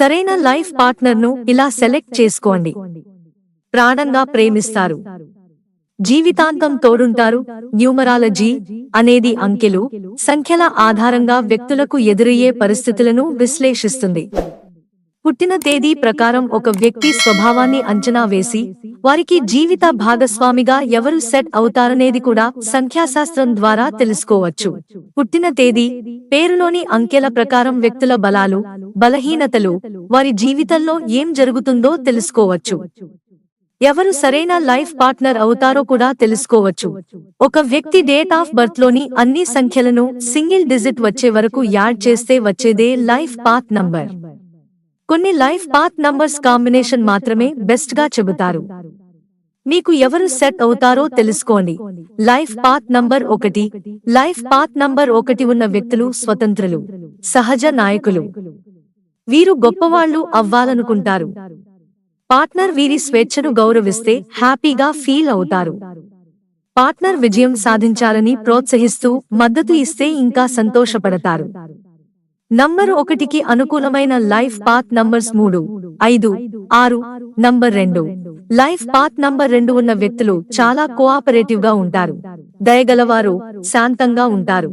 సరైన లైఫ్ పార్ట్నర్ను ఇలా సెలెక్ట్ చేసుకోండి. ప్రాణంగా ప్రేమిస్తారు. జీవితాంతం తోడుంటారు. న్యూమరాలజీ అనేది అంకెలు సంఖ్యల ఆధారంగా వ్యక్తులకు ఎదురయ్యే పరిస్థితులను విశ్లేషిస్తుంది. పుట్టిన తేదీ ప్రకారం ఒక వ్యక్తి స్వభావాన్ని అంచనా వేసి వారికి జీవిత భాగస్వామిగా ఎవరు సెట్ అవుతారనేది కూడా సంఖ్యాశాస్త్రం ద్వారా తెలుసుకోవచ్చు. పుట్టిన తేదీ పేరులోని అంకెల ప్రకారం వ్యక్తుల బలాలు బలహీనతలు వారి జీవితంలో ఏం జరుగుతుందో తెలుసుకోవచ్చు. ఎవరు సరైన లైఫ్ పార్ట్నర్ అవుతారో కూడా తెలుసుకోవచ్చు. ఒక వ్యక్తి డేట్ ఆఫ్ బర్త్లోని అన్ని సంఖ్యలను సింగిల్ డిజిట్ వచ్చే వరకు యాడ్ చేస్తే వచ్చేదే లైఫ్ పాత్ నంబర్. కొన్ని లైఫ్ పాత్ నంబర్స్ కాంబినేషన్ మాత్రమే బెస్ట్గా చెబుతారు. మీకు ఎవరు సెట్ అవుతారో తెలుసుకోండి. లైఫ్ పాత్ నంబర్ ఒకటి. లైఫ్ పాత్ నంబర్ ఒకటి ఉన్న వ్యక్తులు స్వతంత్రులు సహజ నాయకులు. వీరు గొప్పవాళ్ళు అవ్వాలనుకుంటారు. పార్ట్నర్ వీరి స్వేచ్ఛను గౌరవిస్తే హ్యాపీగా ఫీల్ అవుతారు. పార్ట్నర్ విజయం సాధించాలని ప్రోత్సహిస్తూ మద్దతు ఇస్తే ఇంకా సంతోషపడతారు. నంబర్ ఒకటికి అనుకూలమైన లైఫ్ పాత్ నంబర్స్ మూడు ఐదు ఆరు నంబర్ రెండు. లైఫ్ పాత్ నంబర్ రెండు ఉన్న వ్యక్తులు చాలా కోఆపరేటివ్గా ఉంటారు. దయగలవారు శాంతంగా ఉంటారు.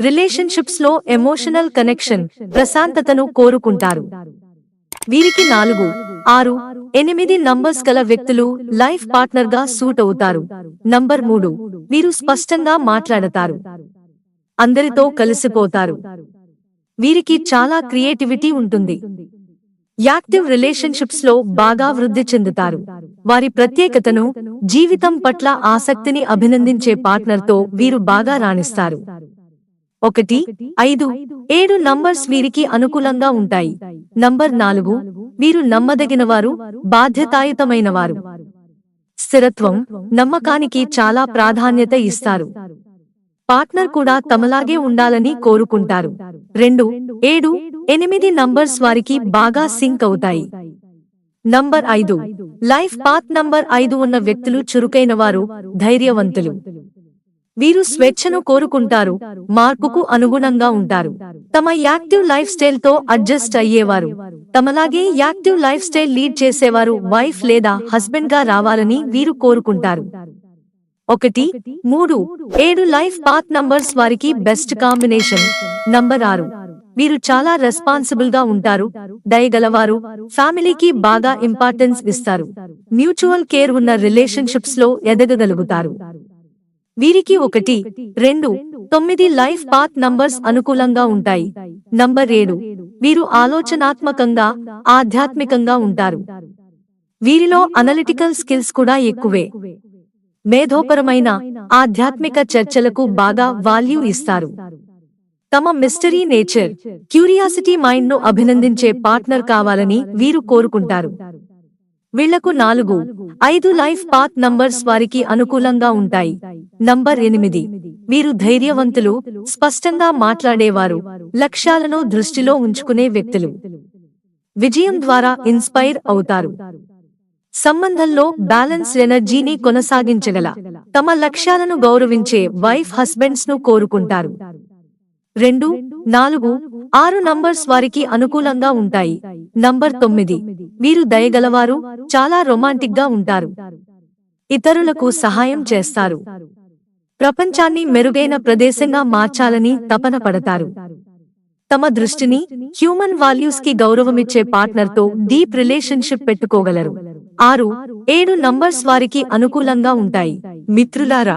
రిలేషన్షిప్స్లో ఎమోషనల్ కనెక్షన్ ప్రశాంతతను కోరుకుంటారు. వీరికి నాలుగు ఆరు ఎనిమిది నంబర్స్ గల వ్యక్తులు లైఫ్ పార్ట్నర్గా సూట్ అవుతారు. నంబర్ మూడు వీరు స్పష్టంగా మాట్లాడతారు. అందరితో కలిసిపోతారు. వీరికి చాలా క్రియేటివిటీ ఉంటుంది. యాక్టివ్ రిలేషన్షిప్స్లో బాగా వృద్ధి చెందుతారు. వారి ప్రత్యేకతను జీవితం పట్ల ఆసక్తిని అభినందించే పార్ట్నర్తో వీరు బాగా రాణిస్తారు. ఒకటి ఐదు ఏడు నంబర్స్ వీరికి అనుకూలంగా ఉంటాయి. నంబర్ నాలుగు వీరు నమ్మదగినవారు బాధ్యతాయుతమైనవారు. స్థిరత్వం నమ్మకానికి చాలా ప్రాధాన్యత ఇస్తారు. పార్ట్నర్ కూడా తమలాగే ఉండాలని కోరుకుంటారు. రెండు ఏడు ఎనిమిది నంబర్స్ వారికి బాగా సింక్ అవుతాయి. నంబర్ ఐదు లైఫ్ పాత్ నంబర్ ఐదు ఉన్న వ్యక్తులు చురుకైన వారు ధైర్యవంతులు. వీరు స్వేచ్ఛను కోరుకుంటారు మార్పుకు అనుగుణంగా ఉంటారు. తమ యాక్టివ్ లైఫ్ స్టైల్తో అడ్జస్ట్ అయ్యేవారు. తమలాగే యాక్టివ్ లైఫ్ స్టైల్ లీడ్ చేసేవారు వైఫ్ లేదా హస్బెండ్గా రావాలని వీరు కోరుకుంటారు. ఒకటి మూడు ఏడు లైఫ్ పాత్ నంబర్స్ వారికి బెస్ట్ కాంబినేషన్. నంబర్ ఆరు వీరు చాలా రెస్పాన్సిబుల్గా ఉంటారు. దయగలవారు ఫ్యామిలీకి బాగా ఇంపార్టెన్స్ ఇస్తారు. మ్యూచువల్ కేర్ ఉన్న రిలేషన్షిప్స్లో ఎదగగలుగుతారు. వీరికి ఒకటి రెండు తొమ్మిది లైఫ్ పాత్ నంబర్స్ అనుకూలంగా ఉంటాయి. నంబర్ ఏడు వీరు ఆలోచనాత్మకంగా ఆధ్యాత్మికంగా ఉంటారు. వీరిలో అనలిటికల్ స్కిల్స్ కూడా ఎక్కువే. మేధోపరమైన ఆధ్యాత్మిక చర్చలకు బాగా వాల్యూ ఇస్తారు. తమ మిస్టరీ నేచర్ క్యూరియాసిటీ మైండ్ను అభినందించే పార్ట్నర్ కావాలని వీరు కోరుకుంటారు. వీళ్ళకు నాలుగు ఐదు లైఫ్ పాత్ నంబర్స్ వారికి అనుకూలంగా ఉంటాయి. నంబర్ ఎనిమిది వీరు ధైర్యవంతులు స్పష్టంగా మాట్లాడేవారు లక్ష్యాలను దృష్టిలో ఉంచుకునే వ్యక్తులు. విజయం ద్వారా ఇన్స్పైర్ అవుతారు. సంబంధంలో బ్యాలెన్స్ ఎనర్జీని కొనసాగించగల తమ లక్ష్యాలను గౌరవించే వైఫ్ హస్బెండ్స్ను కోరుకుంటారు. రెండు నాలుగు ఆరు నంబర్స్ వారికి అనుకూలంగా ఉంటాయి. నంబర్ తొమ్మిది. వీరు దయగలవారు చాలా రొమాంటిక్గా ఉంటారు. ఇతరులకు సహాయం చేస్తారు. ప్రపంచాన్ని మెరుగైన ప్రదేశంగా మార్చాలని తపన పడతారు. తమ దృష్టిని హ్యూమన్ వాల్యూస్కి గౌరవమిచ్చే పార్ట్నర్తో డీప్ రిలేషన్షిప్ పెట్టుకోగలరు. ఆరు ఏడు నంబర్స్ వారికి అనుకూలంగా ఉంటాయి. మిత్రులారా